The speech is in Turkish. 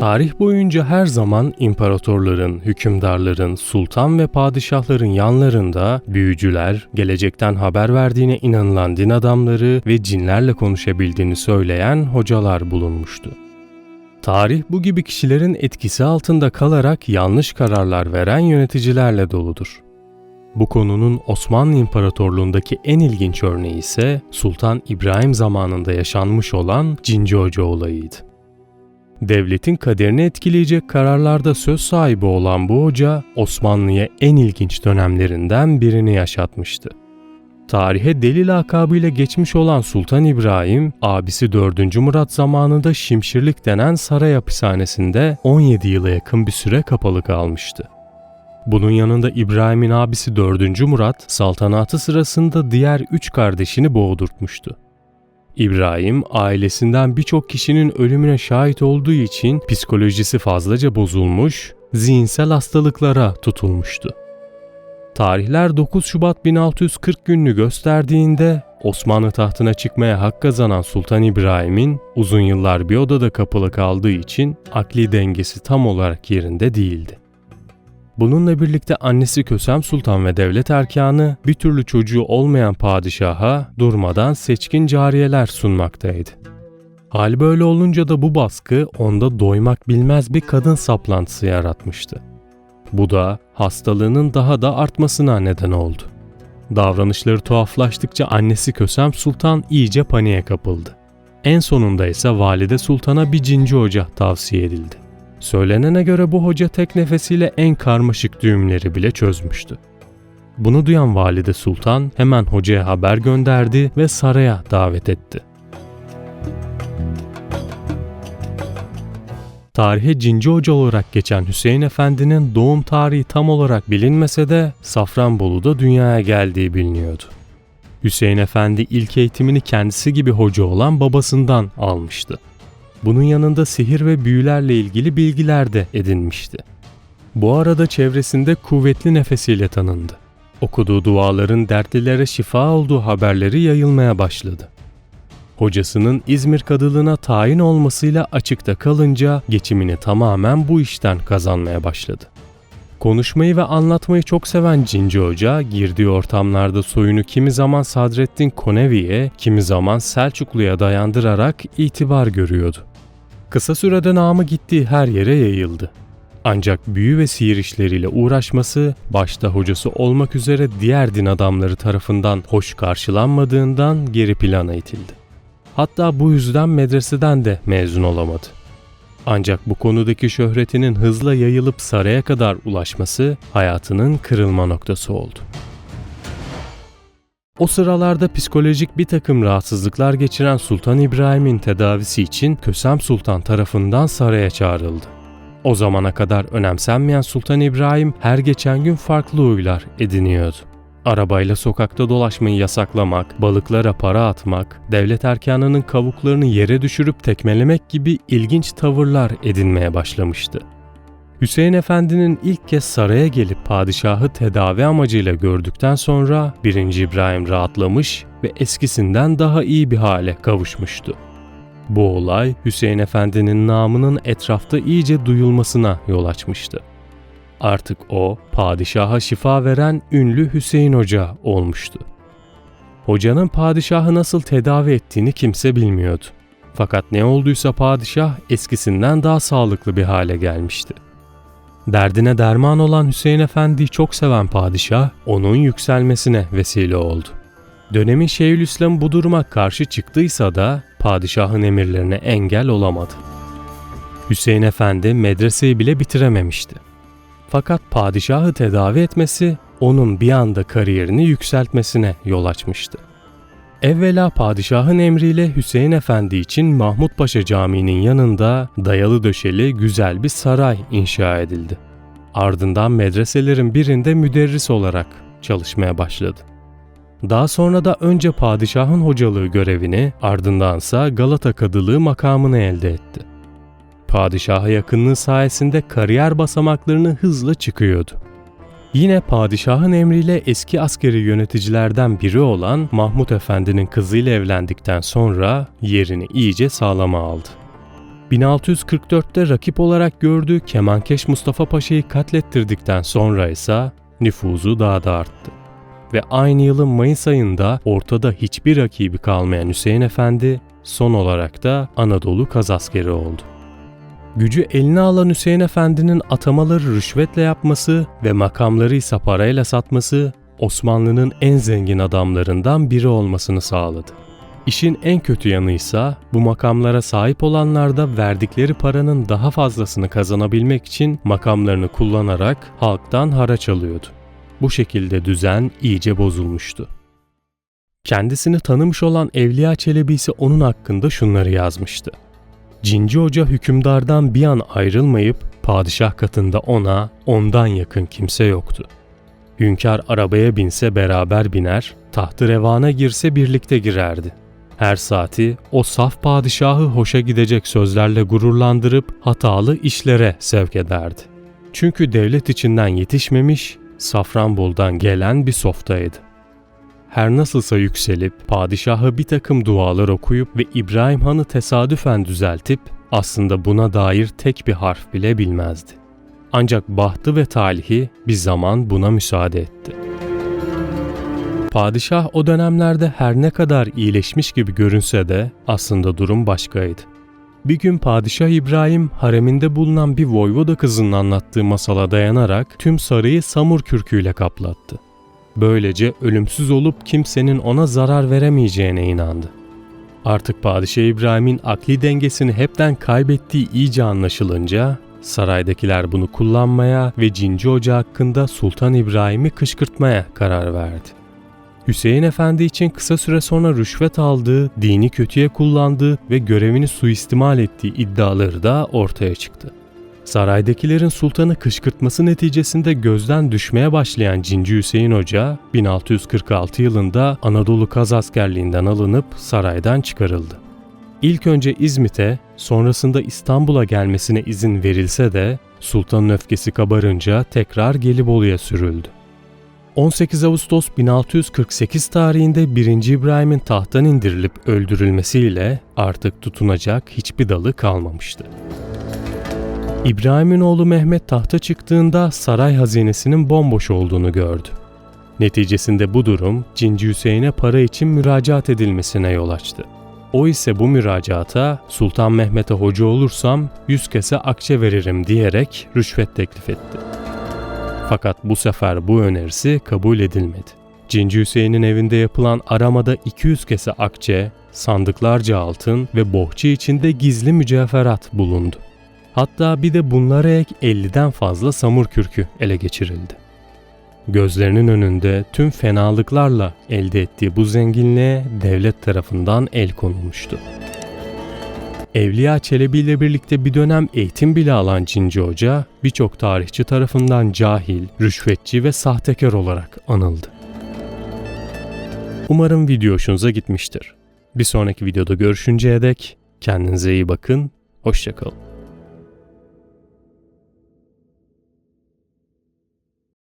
Tarih boyunca her zaman imparatorların, hükümdarların, sultan ve padişahların yanlarında büyücüler, gelecekten haber verdiğine inanılan din adamları ve cinlerle konuşabildiğini söyleyen hocalar bulunmuştu. Tarih bu gibi kişilerin etkisi altında kalarak yanlış kararlar veren yöneticilerle doludur. Bu konunun Osmanlı İmparatorluğundaki en ilginç örneği ise Sultan İbrahim zamanında yaşanmış olan Cinci Hoca olayıydı. Devletin kaderini etkileyecek kararlarda söz sahibi olan bu hoca Osmanlı'ya en ilginç dönemlerinden birini yaşatmıştı. Tarihe deli lakabıyla geçmiş olan Sultan İbrahim, abisi 4. Murat zamanında Şimşirlik denen saray hapishanesinde 17 yıla yakın bir süre kapalı kalmıştı. Bunun yanında İbrahim'in abisi 4. Murat, saltanatı sırasında diğer üç kardeşini boğdurtmuştu. İbrahim, ailesinden birçok kişinin ölümüne şahit olduğu için psikolojisi fazlaca bozulmuş, zihinsel hastalıklara tutulmuştu. Tarihler 9 Şubat 1640 gününü gösterdiğinde Osmanlı tahtına çıkmaya hak kazanan Sultan İbrahim'in uzun yıllar bir odada kapalı kaldığı için akli dengesi tam olarak yerinde değildi. Bununla birlikte annesi Kösem Sultan ve devlet erkanı bir türlü çocuğu olmayan padişaha durmadan seçkin cariyeler sunmaktaydı. Hal böyle olunca da bu baskı onda doymak bilmez bir kadın saplantısı yaratmıştı. Bu da hastalığının daha da artmasına neden oldu. Davranışları tuhaflaştıkça annesi Kösem Sultan iyice paniğe kapıldı. En sonunda ise Valide Sultan'a bir cinci hoca tavsiye edildi. Söylenene göre bu hoca tek nefesiyle en karmaşık düğümleri bile çözmüştü. Bunu duyan Valide Sultan hemen hocaya haber gönderdi ve saraya davet etti. Tarihe Cinci Hoca olarak geçen Hüseyin Efendi'nin doğum tarihi tam olarak bilinmese de Safranbolu'da dünyaya geldiği biliniyordu. Hüseyin Efendi ilk eğitimini kendisi gibi hoca olan babasından almıştı. Bunun yanında sihir ve büyülerle ilgili bilgiler de edinmişti. Bu arada çevresinde kuvvetli nefesiyle tanındı. Okuduğu duaların dertlilere şifa olduğu haberleri yayılmaya başladı. Hocasının İzmir kadılığına tayin olmasıyla açıkta kalınca geçimini tamamen bu işten kazanmaya başladı. Konuşmayı ve anlatmayı çok seven Cinci Hoca, girdiği ortamlarda soyunu kimi zaman Sadrettin Konevi'ye, kimi zaman Selçuklu'ya dayandırarak itibar görüyordu. Kısa sürede namı gittiği her yere yayıldı. Ancak büyü ve sihir işleriyle uğraşması, başta hocası olmak üzere diğer din adamları tarafından hoş karşılanmadığından geri plana itildi. Hatta bu yüzden medreseden de mezun olamadı. Ancak bu konudaki şöhretinin hızla yayılıp saraya kadar ulaşması hayatının kırılma noktası oldu. O sıralarda psikolojik bir takım rahatsızlıklar geçiren Sultan İbrahim'in tedavisi için Kösem Sultan tarafından saraya çağrıldı. O zamana kadar önemsenmeyen Sultan İbrahim her geçen gün farklı huylar ediniyordu. Arabayla sokakta dolaşmayı yasaklamak, balıklara para atmak, devlet erkanının kavuklarını yere düşürüp tekmelemek gibi ilginç tavırlar edinmeye başlamıştı. Hüseyin Efendi'nin ilk kez saraya gelip padişahı tedavi amacıyla gördükten sonra 1. İbrahim rahatlamış ve eskisinden daha iyi bir hale kavuşmuştu. Bu olay Hüseyin Efendi'nin namının etrafta iyice duyulmasına yol açmıştı. Artık o padişaha şifa veren ünlü Hüseyin Hoca olmuştu. Hocanın padişahı nasıl tedavi ettiğini kimse bilmiyordu. Fakat ne olduysa padişah eskisinden daha sağlıklı bir hale gelmişti. Derdine derman olan Hüseyin Efendi'yi çok seven padişah onun yükselmesine vesile oldu. Dönemin Şeyhülislam bu duruma karşı çıktıysa da padişahın emirlerine engel olamadı. Hüseyin Efendi medreseyi bile bitirememişti. Fakat padişahı tedavi etmesi onun bir anda kariyerini yükseltmesine yol açmıştı. Evvela padişahın emriyle Hüseyin Efendi için Mahmut Paşa Camii'nin yanında dayalı döşeli güzel bir saray inşa edildi. Ardından medreselerin birinde müderris olarak çalışmaya başladı. Daha sonra da önce padişahın hocalığı görevini ardındansa Galata Kadılığı makamını elde etti. Padişaha yakınlığı sayesinde kariyer basamaklarını hızla çıkıyordu. Yine padişahın emriyle eski askeri yöneticilerden biri olan Mahmut Efendi'nin kızıyla evlendikten sonra yerini iyice sağlama aldı. 1644'te rakip olarak gördüğü Kemankeş Mustafa Paşa'yı katlettirdikten sonra ise nüfuzu daha da arttı. Ve aynı yılın Mayıs ayında ortada hiçbir rakibi kalmayan Hüseyin Efendi son olarak da Anadolu kazaskeri oldu. Gücü eline alan Hüseyin Efendi'nin atamaları rüşvetle yapması ve makamları ise parayla satması Osmanlı'nın en zengin adamlarından biri olmasını sağladı. İşin en kötü yanıysa bu makamlara sahip olanlar da verdikleri paranın daha fazlasını kazanabilmek için makamlarını kullanarak halktan haraç alıyordu. Bu şekilde düzen iyice bozulmuştu. Kendisini tanımış olan Evliya Çelebi ise onun hakkında şunları yazmıştı. Cinci Hoca hükümdardan bir an ayrılmayıp padişah katında ona ondan yakın kimse yoktu. Hünkâr arabaya binse beraber biner, tahtı revana girse birlikte girerdi. Her saati o saf padişahı hoşa gidecek sözlerle gururlandırıp hatalı işlere sevk ederdi. Çünkü devlet içinden yetişmemiş, Safranbol'dan gelen bir softaydı. Her nasılsa yükselip padişaha bir takım dualar okuyup ve İbrahim Han'ı tesadüfen düzeltip aslında buna dair tek bir harf bile bilmezdi. Ancak bahtı ve talihi bir zaman buna müsaade etti. Padişah o dönemlerde her ne kadar iyileşmiş gibi görünse de aslında durum başkaydı. Bir gün Padişah İbrahim hareminde bulunan bir voyvoda kızının anlattığı masala dayanarak tüm sarayı samur kürküyle kaplattı. Böylece ölümsüz olup kimsenin ona zarar veremeyeceğine inandı. Artık Padişah İbrahim'in akli dengesini hepten kaybettiği iyice anlaşılınca saraydakiler bunu kullanmaya ve Cinci Hoca hakkında Sultan İbrahim'i kışkırtmaya karar verdi. Hüseyin Efendi için kısa süre sonra rüşvet aldığı, dini kötüye kullandığı ve görevini suistimal ettiği iddiaları da ortaya çıktı. Saraydakilerin sultanı kışkırtması neticesinde gözden düşmeye başlayan Cinci Hüseyin Hoca 1646 yılında Anadolu Kaz askerliğinden alınıp saraydan çıkarıldı. İlk önce İzmit'e, sonrasında İstanbul'a gelmesine izin verilse de sultanın öfkesi kabarınca tekrar Gelibolu'ya sürüldü. 18 Ağustos 1648 tarihinde 1. İbrahim'in tahttan indirilip öldürülmesiyle artık tutunacak hiçbir dalı kalmamıştı. İbrahim'in oğlu Mehmet tahta çıktığında saray hazinesinin bomboş olduğunu gördü. Neticesinde bu durum Cinci Hüseyin'e para için müracaat edilmesine yol açtı. O ise bu müracaata Sultan Mehmet'e hoca olursam 100 kese akçe veririm diyerek rüşvet teklif etti. Fakat bu sefer bu önerisi kabul edilmedi. Cinci Hüseyin'in evinde yapılan aramada 200 kese akçe, sandıklarca altın ve bohça içinde gizli mücevherat bulundu. Hatta bir de bunlara ek 50'den fazla samur kürkü ele geçirildi. Gözlerinin önünde tüm fenalıklarla elde ettiği bu zenginliğe devlet tarafından el konulmuştu. Evliya Çelebi ile birlikte bir dönem eğitim bile alan Cinci Hoca, birçok tarihçi tarafından cahil, rüşvetçi ve sahtekar olarak anıldı. Umarım video hoşunuza gitmiştir. Bir sonraki videoda görüşünceye dek kendinize iyi bakın, hoşçakalın.